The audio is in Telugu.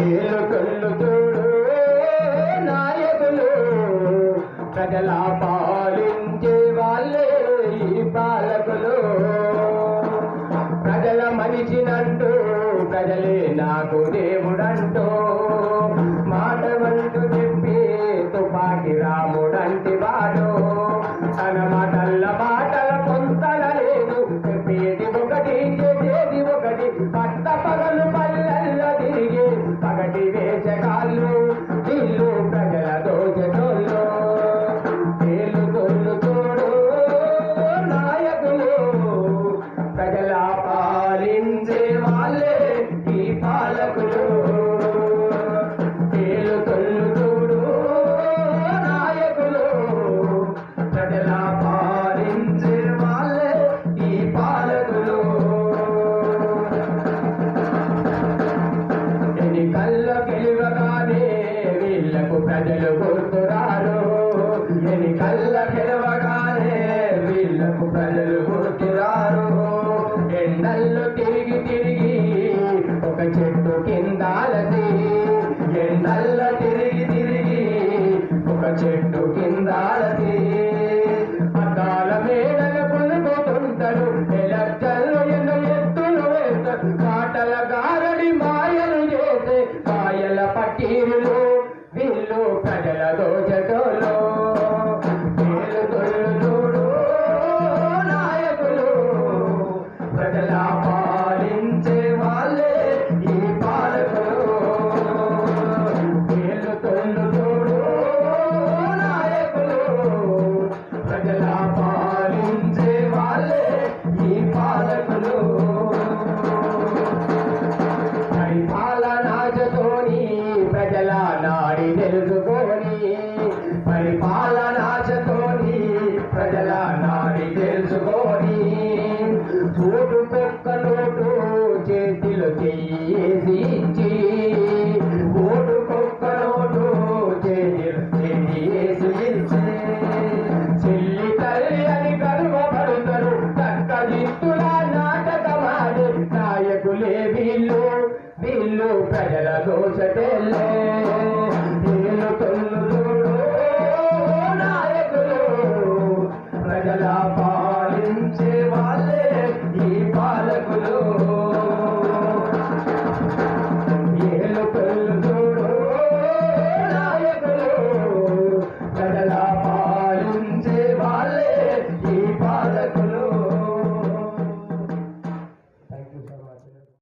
ఏలుకొల్లు చూడు నాయకులు ప్రజల పాలించే వాళ్ళే ఈ పాలకులు. ప్రజల మనిషినంటూ ప్రజలే నాకు దేవుడంటూ వీళ్ళకు ప్రజలు గుర్తురారు కళ్ళ పిలవగానే వీళ్ళకు ప్రజలు గుర్తురారు ఎండల్లో తిరిగి తిరిగి ఒక చెట్టు కిందాలది ఎండల్లో తిరిగి తిరిగి ఒక చెట్టు కిందాలది నాడి తెలుసుకొని పరిపాలనాశతోని ప్రజల నాడి తెలుసుకొని చోటు పెక్క నోటు చేతిలో చెయ్యేసి ఓటు నోటు చేతిలో చెయ్యేసి చెల్లి తల్లి అని తక్క దిత్తుల నాయకులే వీళ్ళు. వీళ్ళు ప్రజల దోషటెల్లే হলো